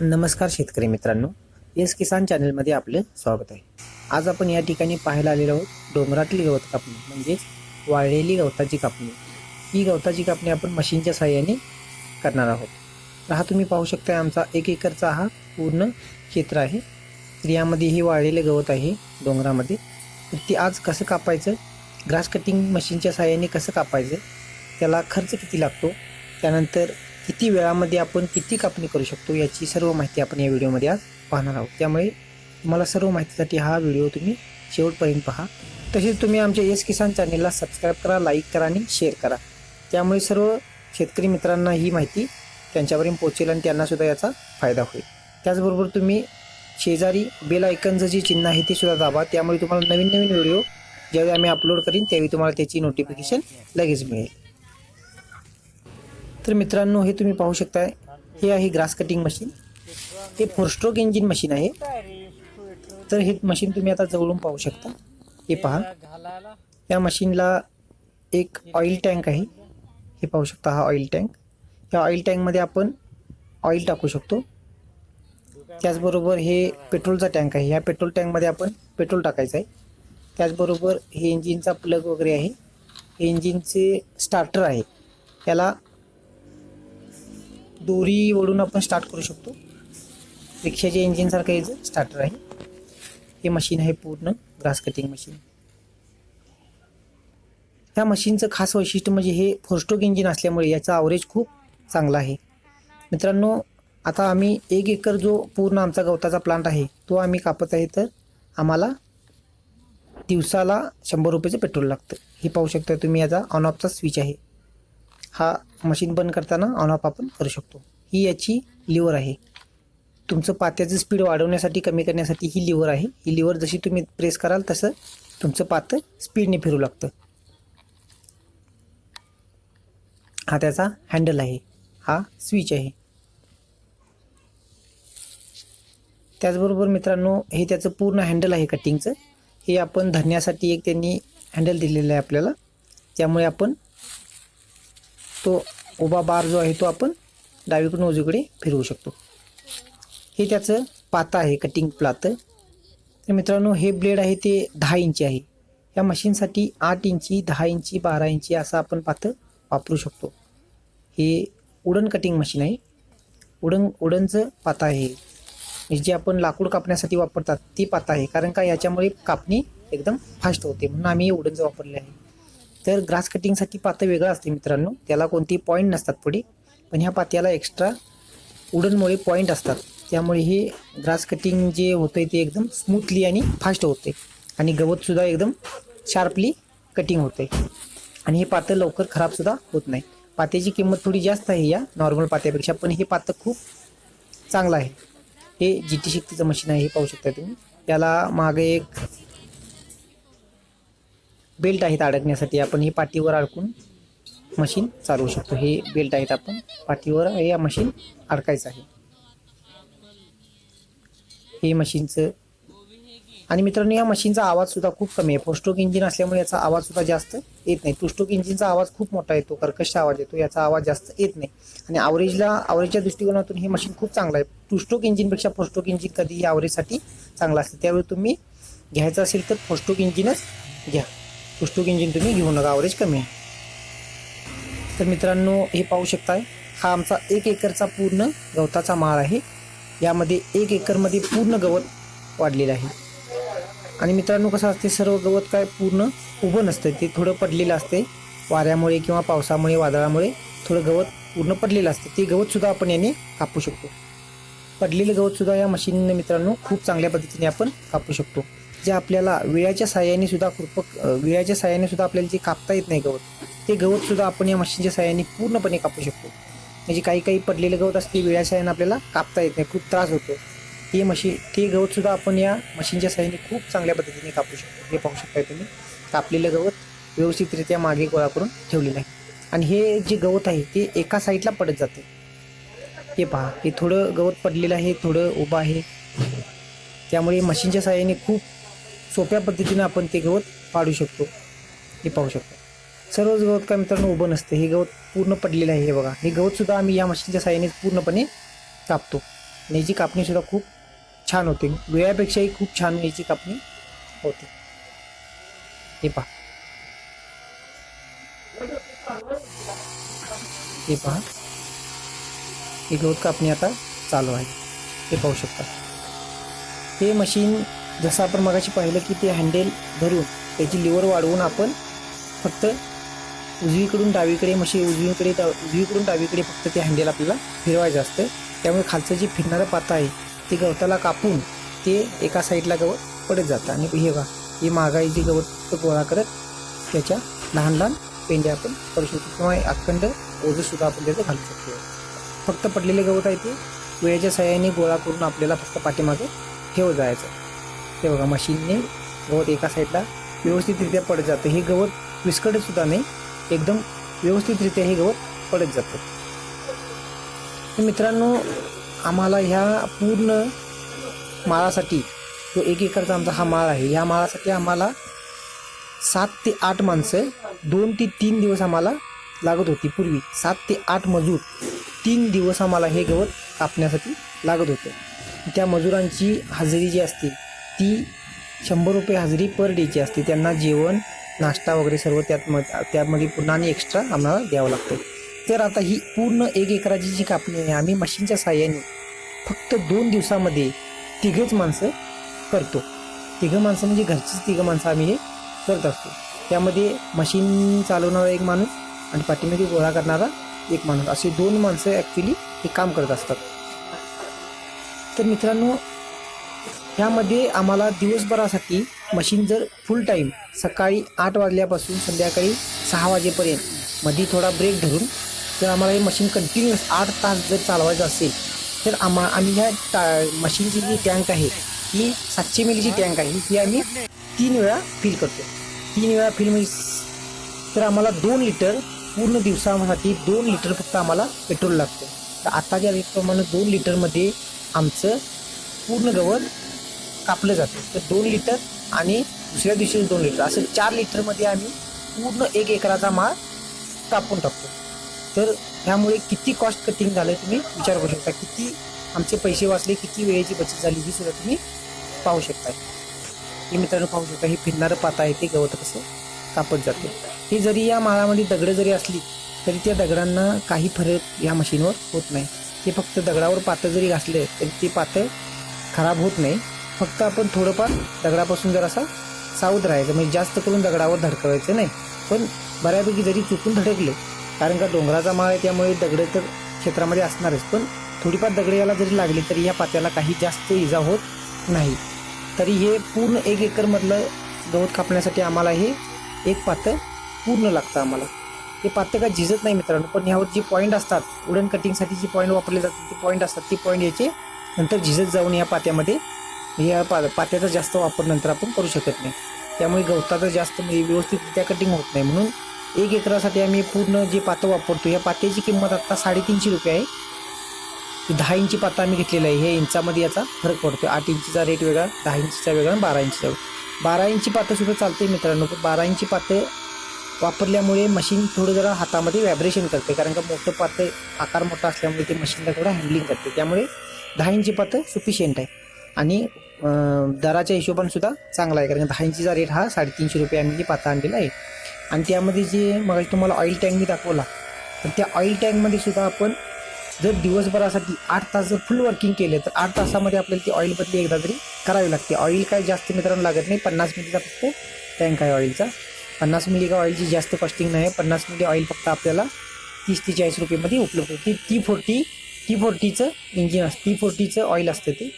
नमस्कार शेतकरी मित्रांनो. एस किसान चॅनलमध्ये आपलं स्वागत आहे. आज आपण या ठिकाणी पाहायला आलेलो आहोत डोंगरातली गवत कापणी म्हणजेच वाळलेली गवताची कापणी. ही गवताची कापणी आपण मशीनच्या साहाय्याने करणार आहोत. तर हा तुम्ही पाहू शकता आमचा एक एकरचा हा पूर्ण क्षेत्र आहे. तर यामध्ये हे वाळलेलं गवत आहे डोंगरामध्ये. तर ते आज कसं कापायचं? ग्रास कटिंग मशीनच्या साहाय्याने कसं कापायचं? त्याला खर्च किती लागतो? त्यानंतर किती वेळामध्ये आपण किती कापणी करू शकतो याची सर्व माहिती आपण या व्हिडिओमध्ये आज पाहणार आहोत. त्यामुळे तुम्हाला सर्व माहितीसाठी हा व्हिडिओ तुम्ही शेवटपर्यंत पहा. तसेच तुम्ही आमच्या एस किसान चॅनेलला सबस्क्राईब करा लाईक करा आणि शेअर करा. त्यामुळे सर्व शेतकरी मित्रांना ही माहिती त्यांच्यापर्यंत पोहोचेल आणि त्यांनासुद्धा याचा फायदा होईल. त्याचबरोबर तुम्ही शेजारी बेल आयकनचं जे चिन्ह आहे ते सुद्धा दाबा. त्यामुळे तुम्हाला नवीन नवीन व्हिडिओ ज्यावेळी आम्ही अपलोड करीन त्यावेळी तुम्हाला त्याची नोटिफिकेशन लगेच मिळेल. तर मित्रांनो हे तुम्ही पाहू शकताय. हे आहे ग्रास कटिंग मशीन. हे फोर स्ट्रोक इंजिन मशीन आहे. तर हे मशीन तुम्ही आता जवळून पाहू शकता. हे पहा. या मशीनला एक ऑइल टँक आहे. हे पाहू शकता हा ऑइल टँक या ऑइल टँकमध्ये आपण ऑइल टाकू शकतो. त्याचबरोबर हे पेट्रोलचा टँक आहे. ह्या पेट्रोल टँकमध्ये आपण पेट्रोल टाकायचं आहे. त्याचबरोबर हे इंजिनचा प्लग वगैरे आहे. हे इंजिनचे स्टार्टर आहे. याला दोरी ओढून आपण स्टार्ट करू शकतो. रिक्षाच्या इंजिनसारखं याचं स्टार्टर आहे हे मशीन आहे पूर्ण ग्रास कटिंग मशीन ह्या मशीनचं खास वैशिष्ट्य म्हणजे हे फोरस्टोक इंजिन असल्यामुळे याचा अवरेज खूप चांगला आहे. मित्रांनो आता आम्ही एक एकर जो पूर्ण आमचा गवताचा प्लांट आहे तो आम्ही कापत आहे तर आम्हाला दिवसाला शंभर रुपयाचं पेट्रोल लागतं. हे पाहू शकता तुम्ही याचा ऑन ऑफचा स्विच आहे. हा मशीन बंद करताना ऑन ऑफ आपण करू शकतो. ही याची लिव्हर आहे. तुमचं पात्याचं स्पीड वाढवण्यासाठी कमी करण्यासाठी ही लिव्हर आहे. ही लिव्हर जशी तुम्ही प्रेस कराल तसं तुमचं पातं स्पीडने फिरू लागतं. हा त्याचा हँडल आहे. हा स्विच आहे. त्याचबरोबर मित्रांनो हे त्याचं पूर्ण हँडल आहे कटिंगचं हे आपण धरण्यासाठी एक त्यांनी हँडल दिलेलं आहे आपल्याला. त्यामुळे आपण तो उभा बार जो आहे तो आपण डावीकडून उजवीकडे फिरवू शकतो. हे त्याचं पातं आहे कटिंग प्लातं तर मित्रांनो हे ब्लेड आहे ते दहा इंची आहे. या मशीनसाठी आठ इंची दहा इंची बारा इंची असं आपण पातं वापरू शकतो. हे उडन कटिंग मशीन आहे. उडन उडनचं पातं आहे जे आपण लाकूड कापण्यासाठी वापरतात ती पातं आहे. कारण का याच्यामुळे कापणी एकदम फास्ट होते. म्हणून आम्ही हे उडनचं वापरले आहे. तर ग्रास कटिंगसाठी पातं वेगळं असते मित्रांनो. त्याला कोणती पॉईंट नसतात पुढे. पण ह्या पात्याला एक्स्ट्रा उडनमुळे पॉईंट असतात. त्यामुळे हे ग्रास कटिंग जे होतं आहे ते एकदम स्मूथली आणि फास्ट होते आणि गवतसुद्धा एकदम शार्पली कटिंग होते आणि हे पातं लवकर खराबसुद्धा होत नाही. पात्याची किंमत थोडी जास्त आहे या नॉर्मल पात्यापेक्षा पण हे पातं खूप चांगलं आहे. हे जी टी शक्तीचं मशीन आहे हे पाहू शकता तुम्ही. त्याला मागे एक बेल्ट आहेत अडकण्यासाठी. आपण हे पाठीवर अडकून मशीन चालवू शकतो. हे बेल्ट आहेत आपण. पाठीवर या मशीन अडकायचं आहे. हे मशीनचं आणि मित्रांनो या मशीनचा आवाजसुद्धा खूप कमी आहे. फोस्टोक इंजिन असल्यामुळे याचा आवाजसुद्धा जास्त येत नाही. टू इंजिनचा आवाज खूप मोठा येतो कर्कश आवाज येतो. याचा आवाज जास्त येत नाही. आणि आवरेजला आवरेजच्या दृष्टिकोनातून हे मशीन खूप चांगलं आहे. टू इंजिनपेक्षा फोस्टोक इंजिन कधीही आवरेजसाठी चांगलं असतं. त्यावेळी तुम्ही घ्यायचं असेल तर फोस्टोक इंजिनच घ्या. पुस्तक इंजिन तुम्ही घेऊ नका ॲव्हरेज कमी आहे. तर मित्रांनो हे पाहू शकताय हा आमचा एक एकरचा पूर्ण गवताचा माळ आहे. यामध्ये एक एकरमध्ये पूर्ण गवत वाढलेलं आहे. आणि मित्रांनो कसं असते सर्व गवत काय पूर्ण उभं नसतं ते थोडं पडलेलं असते. वाऱ्यामुळे किंवा पावसामुळे वादळामुळे थोडं गवत पूर्ण पडलेलं असतं. ते गवतसुद्धा आपण याने कापू शकतो. पडलेलं गवतसुद्धा या मशीनने मित्रांनो खूप चांगल्या पद्धतीने आपण कापू शकतो. जे आपल्याला विळ्याच्या साह्याने सुद्धा कृपक विळ्याच्या साह्याने सुद्धा आपल्याला जे कापता येत नाही गवत ते गवत सुद्धा आपण या मशीनच्या साह्याने पूर्णपणे कापू शकतो. म्हणजे काही काही पडलेलं गवत असते विळ्या साह्याने आपल्याला कापता येत नाही खूप त्रास होतो. ते मशीन ते गवत सुद्धा आपण या मशीनच्या साह्याने खूप चांगल्या पद्धतीने कापू शकतो. हे पाहू शकताय तुम्ही. कापलेलं गवत व्यवस्थितरित्या मागे गोळा करून ठेवलेलं आहे. आणि हे जे गवत आहे ते एका साईडला पडत जाते. हे पहा हे थोडं गवत पडलेलं आहे थोडं उभं आहे. त्यामुळे मशीनच्या साह्याने खूप सोप्या पद्धतीनं आपण ते गवत पाडू शकतो. हे पाहू शकतो. सर्वच गवत काय मित्रांनो उभं नसतं. हे गवत पूर्ण पडलेलं आहे. हे बघा. हे गवतसुद्धा आम्ही या मशीनच्या साह्याने पूर्णपणे कापतो. आणि याची कापणीसुद्धा खूप छान होते. वेळापेक्षाही खूप छान याची कापणी होते. हे पहा. हे पहा. हे गवत कापणी आता चालू आहे. हे पाहू शकता. ते मशीन जसं आपण मगाशी पाहिलं की ते हँडेल धरून त्याची लिव्हर वाढवून आपण फक्त उजवीकडून डावीकडे मशी उजवीकडे डा- उजवीकडून डावीकडे फक्त ते हँडेल आपल्याला फिरवायचं असतं. त्यामुळे खालचं जे फिरणारं पातं आहे ते गवताला कापून ते एका साईडला गवत पडत जातं. आणि हे बघा ही महागाई जे गवत गोळा करत त्याच्या लहान लहान पेंड्या आपण करू शकतो. किंवा अखंड ओझंसुद्धा आपण त्याचं घालू शकतो. फक्त पडलेले गवत आहे ते वेळेच्या सहाय्याने गोळा करून आपल्याला फक्त पाठीमागे ठेवत जायचं. ते बघा मशीनने गवत एका साईडला व्यवस्थितरित्या पडत जातं. हे गवत विस्कटत सुद्धा नाही एकदम व्यवस्थितरित्या हे गवत पडत जातं. तर मित्रांनो आम्हाला ह्या पूर्ण माळासाठी जो एक एकरचा आमचा हा माळ आहे ह्या माळासाठी आम्हाला सात ते आठ माणसं दोन ते तीन दिवस आम्हाला लागत होती पूर्वी. सात ते आठ मजूर तीन दिवस आम्हाला हे गवत कापण्यासाठी लागत होतं. त्या मजुरांची हजेरी जी असते ती शंभर रुपये हजेरी पर डेची असते. त्यांना जेवण नाश्ता वगैरे सर्व त्यात म त्यामध्ये पुन्हा आणि एक्स्ट्रा आम्हाला द्यावं लागतं. तर आता ही पूर्ण एक एकराची जी कापणी आहे आम्ही मशीनच्या साह्याने फक्त दोन दिवसामध्ये तिघेच माणसं करतो. तिघं माणसं म्हणजे घरचीच तिघं माणसं आम्ही हे करत असतो. त्यामध्ये मशीन चालवणारा एक माणूस आणि पाठीमध्ये गोळा करणारा एक माणूस. असे दोन माणसं ॲक्च्युली हे काम करत असतात. तर मित्रांनो ह्यामध्ये आम्हाला दिवसभरासाठी मशीन जर फुल टाईम सकाळी आठ वाजल्यापासून संध्याकाळी सहा वाजेपर्यंत मध्ये थोडा ब्रेक धरून जर आम्हाला हे मशीन कंटिन्युअस आठ तास जर चालवायचं असेल तर आम्हा आम्ही ह्या टा मशीनची जी टँक आहे ही सातशे मिलीची टँक आहे ही आम्ही तीन वेळा फिल करतो. तीन वेळा फिल म्हणजे तर आम्हाला दोन लिटर पूर्ण दिवसासाठी दोन लिटर फक्त आम्हाला पेट्रोल लागतं. तर आताच्या रेटप्रमाणे दोन लिटरमध्ये आमचं पूर्ण गवत कापलं जातं. तर दोन लिटर आणि दुसऱ्या दिवशी दोन लिटर. असं चार लिटरमध्ये आम्ही पूर्ण एक एकराचा माळ कापून टाकतो. तर ह्यामुळे किती कॉस्ट कटिंग झालं तुम्ही विचार करू शकता. किती आमचे पैसे वाचले किती वेळेची बचत झाली ही सुद्धा तुम्ही पाहू शकता. हे मित्रांनो पाहू शकता हे फिरणारं पाता आहे ते गवत कसं कापत जाते. हे जरी या माळामध्ये दगडं जरी असली तरी त्या दगडांना काही फरक या मशीनवर होत नाही. ते फक्त दगडावर पातं जरी घासले तरी ते पातं खराब होत नाही. फक्त आपण थोडंफार दगडापासून जर असा सावध राहायचं म्हणजे जास्त करून दगडावर धडकवायचं नाही. पण बऱ्यापैकी जरी चुकून धडकले कारण का डोंगराचा माळ आहे त्यामुळे दगडं तर क्षेत्रामध्ये असणारच. पण थोडीफार दगडे याला जरी लागली तरी या पात्याला काही जास्त इजा होत नाही. तरी हे पूर्ण एक एकरमधलं गवत कापण्यासाठी आम्हाला हे एक पातं पूर्ण लागतं आम्हाला. हे पातं काय झिजत नाही मित्रांनो पण ह्यावर जे पॉईंट असतात वुडन कटिंगसाठी जे पॉईंट वापरले जातात ते पॉईंट असतात ते पॉईंट याचे नंतर झिजत जाऊन या पात्यामध्ये या पा पात्याचा जास्त वापर नंतर आपण करू शकत नाही. त्यामुळे गवताचं जास्त म्हणजे व्यवस्थितरित्या कटिंग होत नाही. म्हणून एक एकरासाठी आम्ही पूर्ण जे पातं वापरतो या पात्याची किंमत आत्ता साडेतीनशे रुपये आहे. दहा इंची पाता आम्ही घेतलेला आहे. हे इंचामध्ये याचा फरक पडतो आठ इंचीचा रेट वेगळा दहा इंचीचा वेगळा आणि बारा इंचीचा बारा इंची पातं सुद्धा चालते मित्रांनो. पण बारा इंची पातं वापरल्यामुळे मशीन थोडं जरा हातामध्ये व्हायब्रेशन करते. कारण का मोठं पातं आकार मोठा असल्यामुळे ते मशीनला थोडं हँडलिंग करते. त्यामुळे दहा इंची पातं सफिशियंट आहे. आणि दराच्या हिशोबाने सुद्धा चांगला आहे. कारण दहा इंचीचा रेट हा साडेतीनशे रुपये आम्ही जे पाता आणलेला आहे. आणि त्यामध्ये जे मग तुम्हाला ऑइल टँक मी दाखवला. तर त्या ऑइल टँकमध्ये सुद्धा आपण जर दिवसभरासाठी आठ तास जर फुल वर्किंग केले तर आठ तासामध्ये आपल्याला ती ऑइल बदली एकदा तरी करावी लागते. ऑइल काय जास्त मित्रांनो लागत नाही. पन्नास मिलीचा फक्त टँक आहे ऑइलचा पन्नास मिली का ऑइलची जास्त कॉस्टिंग नाही. पन्नास मिली ऑइल फक्त आपल्याला तीस ते चाळीस रुपयेमध्ये उपलब्ध होते. टी फोर्टी टी फोर्टीचं इंजिन असतं. टी फोर्टीचं ऑइल असतं ते.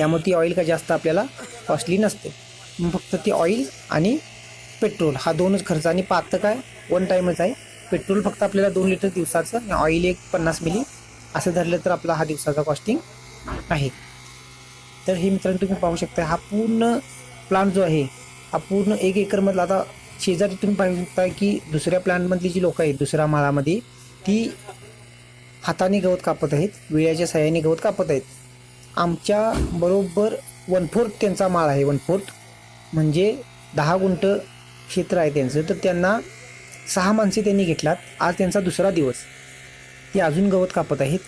त्यामुळे ती ऑइल का जास्त आपल्याला कॉस्टली नसते. मग फक्त ती ऑइल आणि पेट्रोल हा दोनच खर्च. आणि पातं काय वन टाईमच आहे. पेट्रोल फक्त आपल्याला दोन लिटर दिवसाचं आणि ऑइल एक पन्नास मिली असं धरलं तर आपला हा दिवसाचा कॉस्टिंग आहे. तर हे मित्रांनो तुम्ही पाहू शकता हा पूर्ण प्लांट जो आहे हा पूर्ण एक एकरमधला आता शेजारी तुम्ही पाहू शकता की दुसऱ्या प्लांटमधली जी लोकं आहेत दुसऱ्या माळामध्ये ती हाताने गवत कापत आहेत विळ्याच्या सहाय्याने गवत कापत आहेत. आमच्या बरोबर वन फोर्थ त्यांचा माळ आहे वन फोर्थ म्हणजे दहा गुंठ क्षेत्र आहे त्यांचं. तर त्यांना सहा माणसे त्यांनी घेतलात. आज त्यांचा दुसरा दिवस. ते अजून गवत कापत आहेत.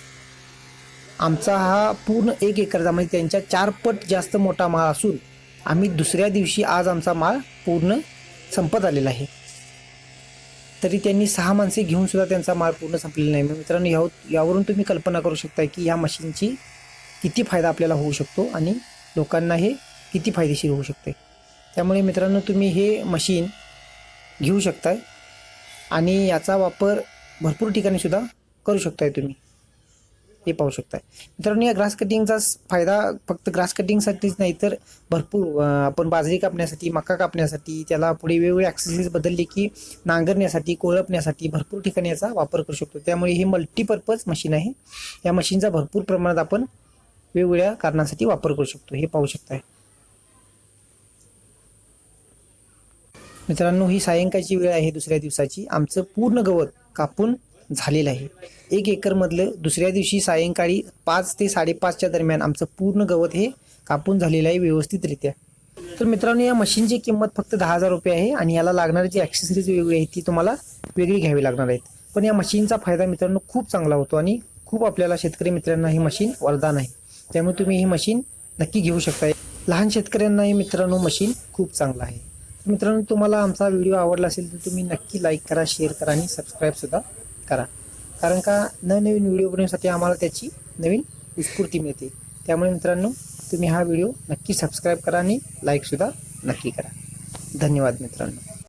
आमचा हा पूर्ण एक एकरचा म्हणजे त्यांच्या चारपट जास्त मोठा माळ असून आम्ही दुसऱ्या दिवशी आज आमचा माळ पूर्ण संपत आलेला आहे. तरी त्यांनी सहा माणसे घेऊन सुद्धा त्यांचा माळ पूर्ण संपलेला नाही. मित्रांनो याव यावरून तुम्ही कल्पना करू शकता की या मशीनची किती फायदा आपल्याला होऊ शकतो आणि लोकांना हे किती फायदेशीर होऊ शकते. त्यामुळे मित्रांनो तुम्ही हे मशीन घेऊ शकताय आणि याचा वापर भरपूर ठिकाणीसुद्धा करू शकताय तुम्ही. हे पाहू शकताय. मित्रांनो या ग्रास कटिंगचा फायदा फक्त ग्रास कटिंगसाठीच नाही तर भरपूर आपण बाजरी कापण्यासाठी मका कापण्यासाठी त्याला पुढे वेगवेगळे ॲक्सेसरीज बदलले की नांगरण्यासाठी कोळपण्यासाठी भरपूर ठिकाणी याचा वापर करू शकतो. त्यामुळे हे मल्टीपर्पज मशीन आहे. या मशीनचा भरपूर प्रमाणात आपण वेगवेगळ्या कारणांसाठी वापर करू शकतो. हे पाहू शकताय. मित्रांनो ही सायंकाळची वेळ आहे दुसऱ्या दिवसाची. आमचं पूर्ण गवत कापून झालेलं आहे. एक एकरमधलं दुसऱ्या दिवशी सायंकाळी पाच ते साडेपाचच्या दरम्यान आमचं पूर्ण गवत हे कापून झालेलं आहे व्यवस्थितरित्या. तर मित्रांनो या मशीनची किंमत फक्त दहा हजार रुपये आहे आणि याला लागणारी जी ॲक्सेसरीज वेगळी आहे ती तुम्हाला वेगळी घ्यावी लागणार आहेत. पण या मशीनचा फायदा मित्रांनो खूप चांगला होतो आणि खूप आपल्याला शेतकरी मित्रांना ही मशीन वरदान आहे. त्यामुळे तुम्ही ही मशीन नक्की घेऊ शकता. लहान शेतकऱ्यांनाही मित्रांनो मशीन खूप चांगलं आहे. मित्रांनो तुम्हाला आमचा व्हिडिओ आवडला असेल तर तुम्ही नक्की लाईक करा शेअर करा आणि सबस्क्राईबसुद्धा करा. कारण का नवनवीन व्हिडिओ बनवण्यासाठी आम्हाला त्याची नवीन उत्स्फूर्ती मिळते. त्यामुळे मित्रांनो तुम्ही हा व्हिडिओ नक्की सबस्क्राईब करा आणि लाईकसुद्धा नक्की करा. धन्यवाद मित्रांनो.